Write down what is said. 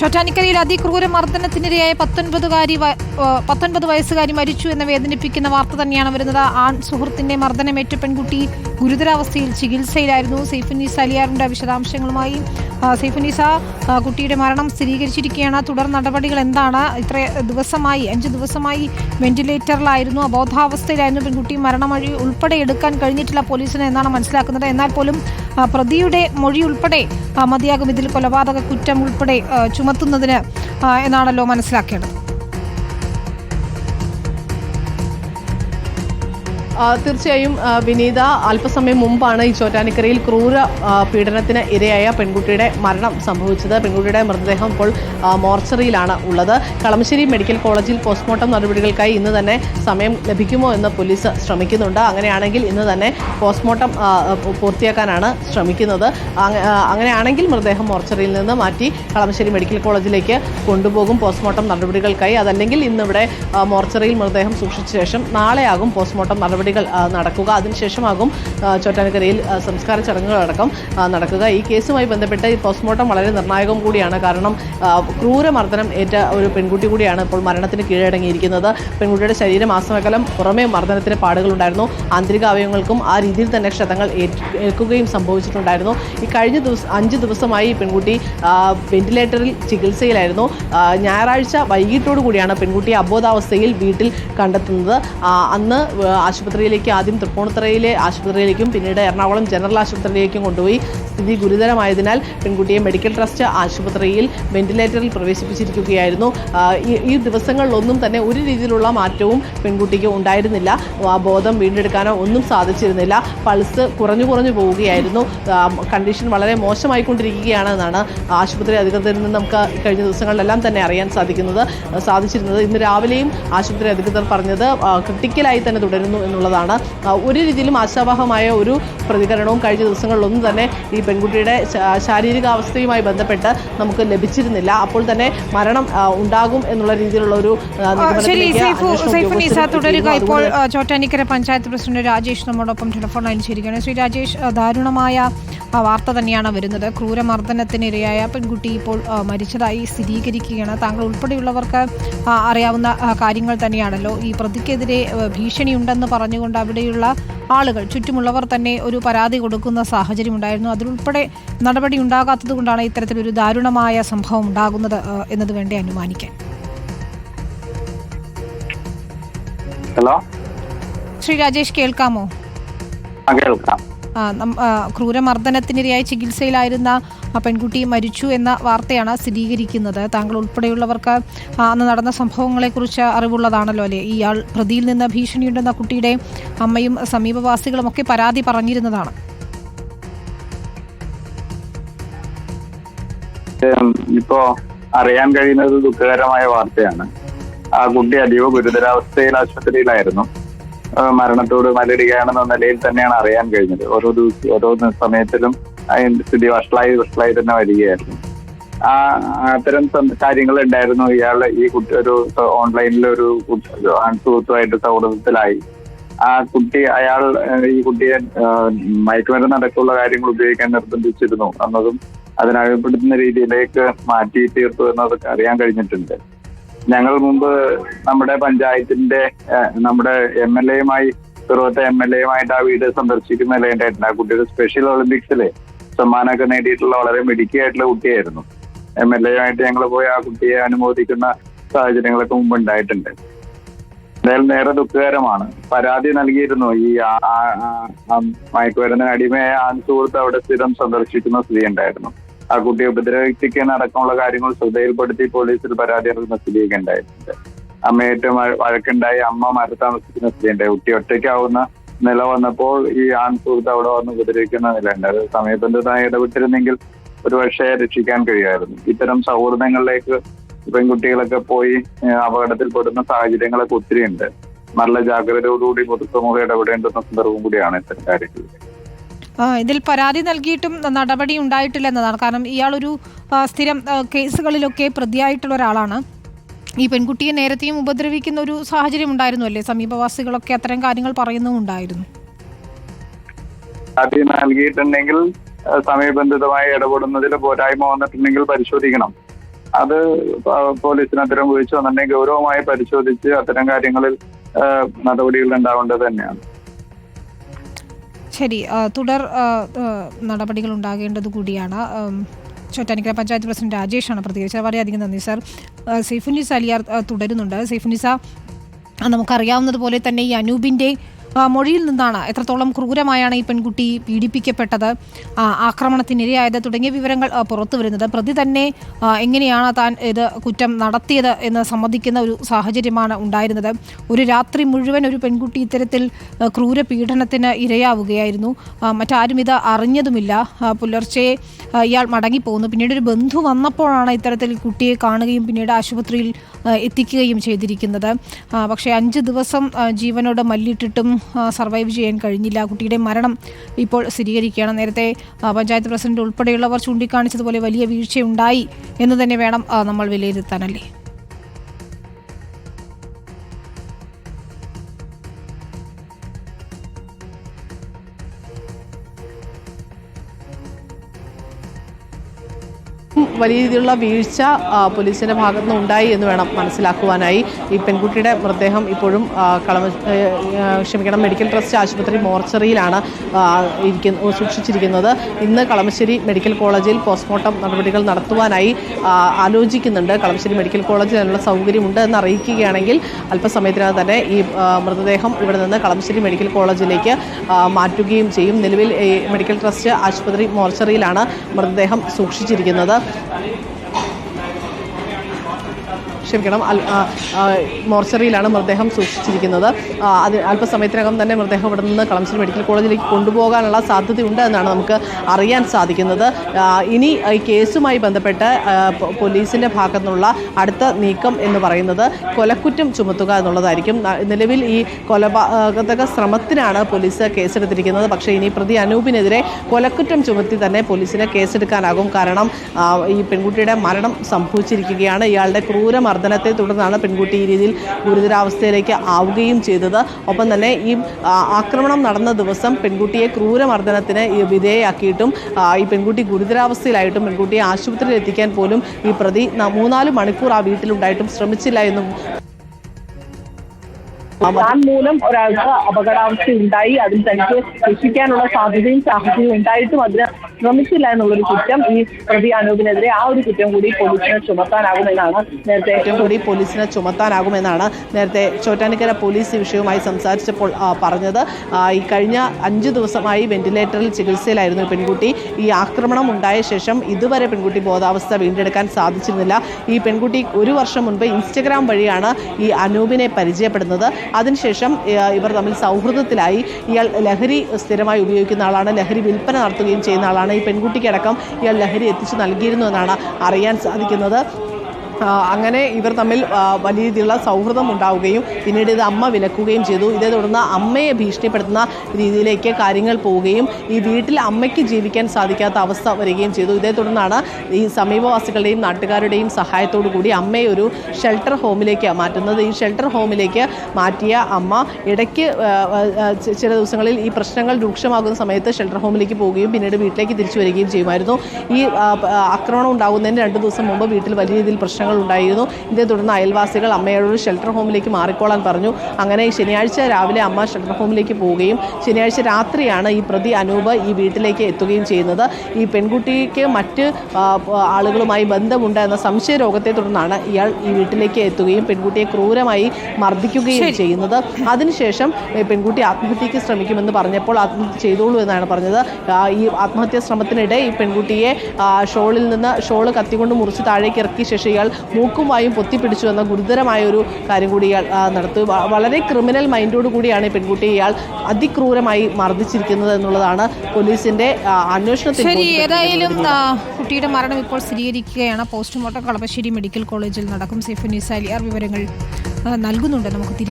ചോറ്റാനിക്കരയിൽ അതിക്രൂര മർദ്ദനത്തിനിരയായ പത്തൊൻപതുകാരി പത്തൊൻപത് വയസ്സുകാരി മരിച്ചു എന്ന വേദനിപ്പിക്കുന്ന വാർത്ത തന്നെയാണ് വരുന്നത്. ആൺ സുഹൃത്തിന്റെ മർദ്ദനമേറ്റ പെൺകുട്ടി ഗുരുതരാവസ്ഥയിൽ ചികിത്സയിലായിരുന്നു സൈഫുന്നീസ അലിയാറിന്റെ വിശദാംശങ്ങളുമായി. സൈഫുന്നീസ കുട്ടിയുടെ മരണം സ്ഥിരീകരിച്ചിരിക്കുകയാണ്. തുടർ നടപടികൾ എന്താണ്? ഇത്ര ദിവസമായി അഞ്ച് ദിവസമായി വെന്റിലേറ്ററിലായിരുന്നു. അബോധാവസ്ഥയിലായിരുന്നു പെൺകുട്ടി. മരണമൊഴി ഉൾപ്പെടെ എടുക്കാൻ കഴിഞ്ഞിട്ടില്ല പോലീസിന് എന്നാണ് മനസ്സിലാക്കുന്നത്. എന്നാൽ പോലും പ്രതിയുടെ മൊഴി ഉൾപ്പെടെ മതിയാകും. ഇതിൽ കൊലപാതക കുറ്റം ഉൾപ്പെടെ ചുമത്തുന്നതിന് എന്നാണല്ലോ മനസ്സിലാക്കേണ്ടത്. തീർച്ചയായും വിനീത അല്പസമയം മുമ്പാണ് ഈ ചോറ്റാനിക്കരയിൽ ക്രൂര പീഡനത്തിന് ഇരയായ പെൺകുട്ടിയുടെ മരണം സംഭവിച്ചത്. പെൺകുട്ടിയുടെ മൃതദേഹം ഇപ്പോൾ മോർച്ചറിയിലാണ് ഉള്ളത്. കളമശ്ശേരി മെഡിക്കൽ കോളേജിൽ പോസ്റ്റ്മോർട്ടം നടപടികൾക്കായി ഇന്ന് തന്നെ സമയം ലഭിക്കുമോ എന്ന് പോലീസ് ശ്രമിക്കുന്നുണ്ട്. അങ്ങനെയാണെങ്കിൽ ഇന്ന് തന്നെ പോസ്റ്റ്മോർട്ടം പൂർത്തിയാക്കാനാണ് ശ്രമിക്കുന്നത്. അങ്ങനെയാണെങ്കിൽ മൃതദേഹം മോർച്ചറിയിൽ നിന്ന് മാറ്റി കളമശ്ശേരി മെഡിക്കൽ കോളേജിലേക്ക് കൊണ്ടുപോകും പോസ്റ്റ്മോർട്ടം നടപടികൾക്കായി. അതല്ലെങ്കിൽ ഇന്നിവിടെ മോർച്ചറിയിൽ മൃതദേഹം സൂക്ഷിച്ച ശേഷം നാളെയാകും പോസ്റ്റ്മോർട്ടം നടപടികൾ നടക്കുക. അതിനുശേഷമാകും ചോറ്റാനക്കരയിൽ സംസ്കാര ചടങ്ങുകളടക്കം നടക്കുക. ഈ കേസുമായി ബന്ധപ്പെട്ട് പോസ്റ്റ്മോർട്ടം വളരെ നിർണായകം കൂടിയാണ്. കാരണം ക്രൂരമർദ്ദനം ഏറ്റ ഒരു പെൺകുട്ടി കൂടിയാണ് ഇപ്പോൾ മരണത്തിന് കീഴടങ്ങിയിരിക്കുന്നത്. പെൺകുട്ടിയുടെ ശരീരം ശരീരമാസമകലം പുറമേ മർദ്ദനത്തിന് പാടുകളുണ്ടായിരുന്നു. ആന്തരിക അവയവങ്ങൾക്കും ആ രീതിയിൽ തന്നെ ക്ഷതങ്ങൾ ഏൽക്കുകയും സംഭവിച്ചിട്ടുണ്ടായിരുന്നു. ഈ കഴിഞ്ഞ ദിവസം അഞ്ച് ദിവസമായി പെൺകുട്ടി വെന്റിലേറ്ററിൽ ചികിത്സയിലായിരുന്നു. ഞായറാഴ്ച വൈകിട്ടോടു കൂടിയാണ് പെൺകുട്ടിയെ അബോധാവസ്ഥയിൽ വീട്ടിൽ കണ്ടെത്തുന്നത്. അന്ന് വ- ആശുപത്രിയിലേക്ക് ആദ്യം തൃപ്പൂണിത്തറയിലെ ആശുപത്രിയിലേക്കും പിന്നീട് എറണാകുളം ജനറൽ ആശുപത്രിയിലേക്കും കൊണ്ടുപോയി. സ്ഥിതി ഗുരുതരമായതിനാൽ പെൺകുട്ടിയെ മെഡിക്കൽ ട്രസ്റ്റ് ആശുപത്രിയിൽ വെന്റിലേറ്ററിൽ പ്രവേശിപ്പിച്ചിരിക്കുകയായിരുന്നു. ഈ ദിവസങ്ങളിലൊന്നും തന്നെ ഒരു രീതിയിലുള്ള മാറ്റവും പെൺകുട്ടിക്ക് ഉണ്ടായിരുന്നില്ല. ബോധം വീണ്ടെടുക്കാനോ ഒന്നും സാധിച്ചിരുന്നില്ല. പൾസ് കുറഞ്ഞു കുറഞ്ഞു പോവുകയായിരുന്നു. കണ്ടീഷൻ വളരെ മോശമായിക്കൊണ്ടിരിക്കുകയാണെന്നാണ് ആശുപത്രി അധികൃതരിൽ നിന്ന് നമുക്ക് കഴിഞ്ഞ ദിവസങ്ങളിലെല്ലാം തന്നെ അറിയാൻ സാധിക്കുന്നത് സാധിച്ചിരുന്നത്. ഇന്ന് രാവിലെയും ആശുപത്രി അധികൃതർ പറഞ്ഞത് ക്രിട്ടിക്കലായി തന്നെ തുടരുന്നു എന്നുള്ളതാണ്. ഒരു രീതിയിലും ആശാവഹമായ ഒരു പ്രതികരണവും കഴിഞ്ഞ ദിവസങ്ങളിലൊന്നും തന്നെ ഈ പെൺകുട്ടിയുടെ ശാരീരികാവസ്ഥയുമായി ബന്ധപ്പെട്ട് നമുക്ക് ലഭിച്ചിരുന്നില്ല. അപ്പോൾ തന്നെ മരണം ഉണ്ടാകും എന്നുള്ള രീതിയിലുള്ള ഒരു തുടരുക. ഇപ്പോൾ ചോറ്റാനിക്കര പഞ്ചായത്ത് പ്രസിഡന്റ് രാജേഷ് നമ്മോടൊപ്പം ടെലിഫോൺ ലൈനിൽ ചേരുകയാണ്. ശ്രീ രാജേഷ് ദാരുണമായ വാർത്ത തന്നെയാണ് വരുന്നത്. ക്രൂരമർദ്ദനത്തിനിരയായ പെൺകുട്ടി ഇപ്പോൾ മരിച്ചതായി സ്ഥിരീകരിക്കുകയാണ്. താങ്കൾ ഉൾപ്പെടെയുള്ളവർക്ക് അറിയാവുന്ന കാര്യങ്ങൾ തന്നെയാണല്ലോ. ഈ പ്രതിക്കെതിരെ ഭീഷണി ഭീഷണിയുണ്ടെന്ന് പറഞ്ഞുകൊണ്ട് അവിടെയുള്ള ആളുകൾ ചുറ്റുമുള്ളവർ തന്നെ ഒരു പരാതി കൊടുക്കുന്ന സാഹചര്യം ഉണ്ടായിരുന്നു അതിലുൾപ്പെടെ നടപടി ഉണ്ടാകാത്തത് കൊണ്ടാണ് ഇത്തരത്തിലൊരു ദാരുണമായ സംഭവം ഉണ്ടാകുന്നത് എന്നത് വേണ്ടി അനുമാനിക്കാൻ. ഹലോ? ശ്രീ രാജേഷ് കേൾക്കാമോ? കേൾക്കാം. ക്രൂരമർദ്ദനത്തിനിരയായി ചികിത്സയിലായിരുന്ന പെൺകുട്ടി മരിച്ചു എന്ന വാർത്തയാണ് സ്ഥിരീകരിക്കുന്നത്. താങ്കൾ ഉൾപ്പെടെയുള്ളവർക്ക് അന്ന് നടന്ന സംഭവങ്ങളെക്കുറിച്ച് അറിവുള്ളതാണല്ലോ അല്ലേ? ഇയാൾ പ്രതിയിൽ നിന്ന് ഭീഷണിയുണ്ടെന്ന കുട്ടിയുടെ അമ്മയും സമീപവാസികളും ഒക്കെ പരാതി പറഞ്ഞിരുന്നതാണ്. ഇപ്പോ അറിയാൻ കഴിയുന്നത് ദുഃഖകരമായ വാർത്തയാണ്. ആ കുട്ടി അതീവ ഗുരുതരാവസ്ഥയിൽ ആശുപത്രിയിലായിരുന്നു. മരണത്തോട് മലരുകയാണെന്ന നിലയിൽ തന്നെയാണ് അറിയാൻ കഴിഞ്ഞത്. ഓരോ ദിവസം ഓരോ സമയത്തിലും അതിന്റെ സ്ഥിതി വഷളായി വഷളായി തന്നെ വരികയായിരുന്നു. ആ അത്തരം കാര്യങ്ങൾ ഉണ്ടായിരുന്നു ഇയാൾ ഈ കുട്ടി ഒരു ഓൺലൈനിൽ ഒരു ആൺസുഹൃത്തുമായിട്ട് സൗഹൃദത്തിലായി. ആ കുട്ടി അയാൾ ഈ കുട്ടിയെ മയക്കുമരുന്ന് അടക്കമുള്ള കാര്യങ്ങൾ ഉപയോഗിക്കാൻ നിർബന്ധിച്ചിരുന്നു. എന്നതും അതിനകപ്പെടുത്തുന്ന രീതിയിലേക്ക് മാറ്റി തീർത്തു എന്നതൊക്കെ അറിയാൻ കഴിഞ്ഞിട്ടുണ്ട്. ഞങ്ങൾ മുമ്പ് നമ്മുടെ പഞ്ചായത്തിന്റെ നമ്മുടെ എം എൽ എയുമായി പിറവത്തെ എം എൽ എയുമായിട്ട് ആ വീട് സന്ദർശിക്കുന്ന നിലയുണ്ടായിട്ടുണ്ട് ആ കുട്ടിയുടെ സ്പെഷ്യൽ ഒളിമ്പിക്സിലെ സമ്മാനമൊക്കെ നേടിയിട്ടുള്ള വളരെ മിടുക്കിയായിട്ടുള്ള കുട്ടിയായിരുന്നു. എം എൽ എയുമായിട്ട് ഞങ്ങൾ പോയി ആ കുട്ടിയെ അനുമോദിക്കുന്ന സാഹചര്യങ്ങളൊക്കെ മുമ്പ് ഉണ്ടായിട്ടുണ്ട്. എന്തായാലും നേരെ ദുഃഖകരമാണ്. പരാതി നൽകിയിരുന്നു. ഈ മയക്കുമരുന്നിന് അടിമയായ ആൺ സുഹൃത്ത് അവിടെ സ്ഥിരം സന്ദർശിക്കുന്ന സ്ഥിതി ഉണ്ടായിരുന്നു. ആ കുട്ടിയെ ഉപദ്രവിക്കുന്ന അടക്കമുള്ള കാര്യങ്ങൾ ശ്രദ്ധയിൽപ്പെടുത്തി പോലീസിൽ പരാതി നൽകുന്ന സ്ഥിതിയൊക്കെ ഉണ്ടായിട്ടുണ്ട്. അമ്മ ഏറ്റവും വഴക്കുണ്ടായി അമ്മ മാറി താമസിക്കുന്ന സ്ഥിതി ഉണ്ടായി കുട്ടി ഒറ്റയ്ക്കാവുന്ന നില വന്നപ്പോൾ ഈ ആൺ സുഹൃത്ത് അവിടെ വന്ന് ഉപദ്രവിക്കുന്ന നില ഉണ്ട് അത് സമയബന്ധിതമായി ഇടപെട്ടിരുന്നെങ്കിൽ ഒരുപക്ഷെ രക്ഷിക്കാൻ കഴിയുമായിരുന്നു ഇത്തരം സൗഹൃദങ്ങളിലേക്ക് പെൺകുട്ടികളൊക്കെ പോയി അപകടത്തിൽ പെടുന്ന സാഹചര്യങ്ങളൊക്കെ ഒത്തിരി ഉണ്ട് നല്ല ജാഗ്രതയോടുകൂടി പൊതുസമൂഹം ഇടപെടേണ്ടുന്ന സന്ദർഭം കൂടിയാണ് ഇത്തരം ആ, ഇതിൽ പരാതി നൽകിയിട്ടും നടപടി ഉണ്ടായിട്ടില്ല എന്നതാണ്. കാരണം ഇയാളൊരു സ്ഥിരം കേസുകളിലൊക്കെ പ്രതിയായിട്ടുള്ള ഒരാളാണ്. ഈ പെൺകുട്ടിയെ നേരത്തെയും ഉപദ്രവിക്കുന്ന ഒരു സാഹചര്യം ഉണ്ടായിരുന്നു അല്ലേ? സമീപവാസികളൊക്കെ അത്തരം കാര്യങ്ങൾ പറയുന്നുമുണ്ടായിരുന്നു പരാതി നൽകിയിട്ടുണ്ടെങ്കിൽ സമയബന്ധിതമായി ഇടപെടുന്നതിൽ പോരായ്മ വന്നിട്ടുണ്ടെങ്കിൽ പരിശോധിക്കണം. അത് പോലീസിന് അത്തരം വീഴ്ച വന്നിട്ടുണ്ടെങ്കിൽ ഗൗരവമായി പരിശോധിച്ച് അത്തരം കാര്യങ്ങളിൽ നടപടികൾ ഉണ്ടാവേണ്ടത് തന്നെയാണ്. ശരി തുടർ നടപടികൾ ഉണ്ടാകേണ്ടത് കൂടിയാണ്. ചോറ്റാനിക്കര പഞ്ചായത്ത് പ്രസിഡന്റ് രാജേഷാണ് പ്രതികരിച്ചത്. വളരെയധികം നന്ദി സാർ. സെയ്ഫുനിസ് അലിയാർ തുടരുന്നുണ്ട്. സെയ്ഫുനിസ നമുക്കറിയാവുന്നതുപോലെ തന്നെ ഈ അനൂപിന്റെ മൊഴിയിൽ നിന്നാണ് എത്രത്തോളം ക്രൂരമായാണ് ഈ പെൺകുട്ടി പീഡിപ്പിക്കപ്പെട്ടത് ആക്രമണത്തിനിരയായത് തുടങ്ങിയ വിവരങ്ങൾ പുറത്തു വരുന്നത്. പ്രതി തന്നെ എങ്ങനെയാണ് താൻ ഇത് കുറ്റം നടത്തിയത് എന്ന് സമ്മതിക്കുന്ന ഒരു സാഹചര്യമാണ് ഉണ്ടായിരുന്നത്. ഒരു രാത്രി മുഴുവൻ ഒരു പെൺകുട്ടി ഇത്തരത്തിൽ ക്രൂര പീഡനത്തിന് ഇരയാവുകയായിരുന്നു. മറ്റാരും ഇത് അറിഞ്ഞതുമില്ല. പുലർച്ചെ ഇയാൾ മടങ്ങിപ്പോകുന്നു പിന്നീട് ഒരു ബന്ധു വന്നപ്പോഴാണ് ഇത്തരത്തിൽ കുട്ടിയെ കാണുകയും പിന്നീട് ആശുപത്രിയിൽ എത്തിക്കുകയും ചെയ്തിരിക്കുന്നത്. പക്ഷേ അഞ്ച് ദിവസം ജീവനോട് മല്ലിട്ടിട്ടും സർവൈവ് ചെയ്യാൻ കഴിഞ്ഞില്ല. കുട്ടിയുടെ മരണം ഇപ്പോൾ സ്ഥിരീകരിക്കുകയാണ്. നേരത്തെ പഞ്ചായത്ത് പ്രസിഡന്റ് ഉൾപ്പെടെയുള്ളവർ ചൂണ്ടിക്കാണിച്ചതുപോലെ വലിയ വീഴ്ചയുണ്ടായി എന്ന് തന്നെ വേണം നമ്മൾ വിലയിരുത്താനല്ലേ വലിയ രീതിയിലുള്ള വീഴ്ച പോലീസിന്റെ പോലീസിന്റെ ഭാഗത്തു നിന്ന് ഉണ്ടായി എന്ന് വേണം മനസ്സിലാക്കുവാനായി. ഈ പെൺകുട്ടിയുടെ മൃതദേഹം ഇപ്പോഴും കളമ ക്ഷമിക്കണം മെഡിക്കൽ ട്രസ്റ്റ് ആശുപത്രി മോർച്ചറിയിലാണ് ഇരിക്കുന്ന സൂക്ഷിച്ചിരിക്കുന്നത്. ഇന്ന് കളമശ്ശേരി മെഡിക്കൽ കോളേജിൽ പോസ്റ്റ്മോർട്ടം നടപടികൾ നടത്തുവാനായി ആലോചിക്കുന്നുണ്ട്. കളമശ്ശേരി മെഡിക്കൽ കോളേജിൽ അതിനുള്ള സൗകര്യമുണ്ട് എന്ന് അറിയിക്കുകയാണെങ്കിൽ അല്പസമയത്തിനകം തന്നെ ഈ മൃതദേഹം ഇവിടെ നിന്ന് കളമശ്ശേരി മെഡിക്കൽ കോളേജിലേക്ക് മാറ്റുകയും ചെയ്യും. നിലവിൽ മെഡിക്കൽ ട്രസ്റ്റ് ആശുപത്രി മോർച്ചറിയിലാണ് മൃതദേഹം സൂക്ഷിച്ചിരിക്കുന്നത്. आणि ക്ഷമിക്കണം. മോർച്ചറിയിലാണ് മൃതദേഹം സൂക്ഷിച്ചിരിക്കുന്നത്. അത് അല്പസമയത്തിനകം തന്നെ മൃതദേഹം ഇവിടെ നിന്ന് കളമശ്ശേരി മെഡിക്കൽ കോളേജിലേക്ക് കൊണ്ടുപോകാനുള്ള സാധ്യതയുണ്ട് എന്നാണ് നമുക്ക് അറിയാൻ സാധിക്കുന്നത്. ഇനി ഈ കേസുമായി ബന്ധപ്പെട്ട് പോലീസിന്റെ ഭാഗത്തു നിന്നുള്ള അടുത്ത നീക്കം എന്ന് പറയുന്നത് കൊലക്കുറ്റം ചുമത്തുക എന്നുള്ളതായിരിക്കും. നിലവിൽ ഈ കൊലപാതക ശ്രമത്തിനാണ് പോലീസ് കേസെടുത്തിരിക്കുന്നത്. പക്ഷേ ഇനി പ്രതി അനൂപിനെതിരെ കൊലക്കുറ്റം ചുമത്തി തന്നെ പോലീസിന് കേസെടുക്കാനാകും. കാരണം ഈ പെൺകുട്ടിയുടെ മരണം സംഭവിച്ചിരിക്കുകയാണ്. ഇയാളുടെ ക്രൂരമർദ്ദനത്തെ തുടർന്നാണ് പെൺകുട്ടി ഈ രീതിയിൽ ഗുരുതരാവസ്ഥയിലേക്ക് ആവുകയും ചെയ്തത്. ഒപ്പം തന്നെ ഈ ആക്രമണം നടന്ന ദിവസം പെൺകുട്ടിയെ ക്രൂരമർദ്ദനത്തിന് വിധേയയാക്കിയിട്ടും ഈ പെൺകുട്ടി ഗുരുതരാവസ്ഥയിലായിട്ടും പെൺകുട്ടിയെ ആശുപത്രിയിൽ എത്തിക്കാൻ പോലും ഈ പ്രതി മൂന്നാൽ മണിക്കൂർ ആ വീട്ടിലുണ്ടായിട്ടും ശ്രമിച്ചില്ല എന്നും മൂലം ഒരാൾക്ക് അപകടാവസ്ഥ ഉണ്ടായി അതിൽ തനിക്ക് രക്ഷിക്കാനുള്ള സാധ്യതയും സാഹചര്യവും ഉണ്ടായിട്ടും അതിന് ശ്രമിച്ചില്ല എന്നുള്ളൊരു കുറ്റം ഈ പ്രതി അനൂപിനെതിരെ ആ ഒരു കുറ്റം കൂടി പോലീസിനെ ചുമത്താനാകുമെന്നാണ് നേരത്തെ ഏറ്റവും കൂടി പോലീസിനെ ചുമത്താനാകുമെന്നാണ് നേരത്തെ ചോറ്റാനിക്കര പോലീസ് വിഷയവുമായി സംസാരിച്ചപ്പോൾ പറഞ്ഞത്. ഈ കഴിഞ്ഞ അഞ്ച് ദിവസമായി വെന്റിലേറ്ററിൽ ചികിത്സയിലായിരുന്നു പെൺകുട്ടി. ഈ ആക്രമണം ഉണ്ടായ ശേഷം ഇതുവരെ പെൺകുട്ടി ബോധാവസ്ഥ വീണ്ടെടുക്കാൻ സാധിച്ചിരുന്നില്ല. ഈ പെൺകുട്ടി ഒരു വർഷം മുൻപ് ഇൻസ്റ്റഗ്രാം വഴിയാണ് ഈ അനൂപിനെ പരിചയപ്പെടുന്നത്. അതിനുശേഷം ഇവർ തമ്മിൽ സൗഹൃദത്തിലായി. ഇയാൾ ലഹരി സ്ഥിരമായി ഉപയോഗിക്കുന്ന ആളാണ്. ലഹരി വിൽപ്പന നടത്തുകയും ചെയ്യുന്ന ആളാണ്. ഈ പെൺകുട്ടിക്കടക്കം ഇയാൾ ലഹരി എത്തിച്ചു നൽകിയിരുന്നു എന്നാണ് അറിയാൻ സാധിക്കുന്നത്. അങ്ങനെ ഇവർ തമ്മിൽ വലിയ രീതിയിലുള്ള സൗഹൃദം ഉണ്ടാവുകയും പിന്നീട് ഇത് അമ്മ വിലക്കുകയും ചെയ്തു. ഇതേ തുടർന്ന് അമ്മയെ ഭീഷണിപ്പെടുത്തുന്ന രീതിയിലേക്ക് കാര്യങ്ങൾ പോവുകയും ഈ വീട്ടിൽ അമ്മയ്ക്ക് ജീവിക്കാൻ സാധിക്കാത്ത അവസ്ഥ വരികയും ചെയ്തു. ഇതേ തുടർന്നാണ് ഈ സമീപവാസികളുടെയും നാട്ടുകാരുടെയും സഹായത്തോടു കൂടി അമ്മയെ ഒരു ഷെൽട്ടർ ഹോമിലേക്ക് മാറ്റുന്നത്. ഈ ഷെൽട്ടർ ഹോമിലേക്ക് മാറ്റിയ അമ്മ ഇടയ്ക്ക് ചില ദിവസങ്ങളിൽ ഈ പ്രശ്നങ്ങൾ രൂക്ഷമാകുന്ന സമയത്ത് ഷെൽട്ടർ ഹോമിലേക്ക് പോവുകയും പിന്നീട് വീട്ടിലേക്ക് തിരിച്ചു വരികയും ചെയ്യുമായിരുന്നു. ഈ ആക്രമണം ഉണ്ടാകുന്നതിന് രണ്ട് ദിവസം മുമ്പ് വീട്ടിൽ വലിയ രീതിയിൽ പ്രശ്നങ്ങൾ ഉണ്ടായിരുന്നു ഇതേ തുടർന്ന് അയൽവാസികൾ അമ്മയോട് ഷെൽട്ടർ ഹോമിലേക്ക് മാറിക്കോളാൻ പറഞ്ഞു. അങ്ങനെ ശനിയാഴ്ച രാവിലെ അമ്മ ഷെൽട്ടർ ഹോമിലേക്ക് പോവുകയും ശനിയാഴ്ച രാത്രിയാണ് ഈ പ്രതി അനൂപ് ഈ വീട്ടിലേക്ക് എത്തുകയും ചെയ്യുന്നത്. ഈ പെൺകുട്ടിക്ക് മറ്റ് ആളുകളുമായി ബന്ധമുണ്ട് എന്ന സംശയ രോഗത്തെ തുടർന്നാണ് ഇയാൾ ഈ വീട്ടിലേക്ക് എത്തുകയും പെൺകുട്ടിയെ ക്രൂരമായി മർദ്ദിക്കുകയും ചെയ്യുന്നത്. അതിനുശേഷം പെൺകുട്ടി ആത്മഹത്യക്ക് ശ്രമിക്കുമെന്ന് പറഞ്ഞപ്പോൾ ആത്മഹത്യ ചെയ്തോളൂ എന്നാണ് പറഞ്ഞത്. ഈ ആത്മഹത്യാ ശ്രമത്തിനിടെ ഈ പെൺകുട്ടിയെ ഷോളിൽ നിന്ന് ഷോൾ കത്തിക്കൊണ്ട് മുറിച്ച് താഴേക്ക് ഇറക്കിയ ശേഷം ഇയാൾ മൂക്കും വായും പൊത്തിപ്പിടിച്ചു എന്ന ഗുരുതരമായ ഒരു കാര്യം കൂടി ഇയാൾ നടത്തി. വളരെ ക്രിമിനൽ മൈൻഡോട് കൂടിയാണ് ഈ പെൺകുട്ടിയെ ഇയാൾ അതിക്രൂരമായി മർദ്ദിച്ചിരിക്കുന്നത് എന്നുള്ളതാണ് പോലീസിന്റെ അന്വേഷണത്തിൽ ശരി ഏതായാലും കുട്ടിയുടെ മരണം ഇപ്പോൾ സ്ഥിരീകരിക്കുകയാണ്. പോസ്റ്റ്മോർട്ടം കളപ്പശ്ശേരി മെഡിക്കൽ കോളേജിൽ നടക്കും. സൈഫുനിസ അലിയാർ വിവരങ്ങൾ നൽകുന്നുണ്ട്. നമുക്ക് തിരികെ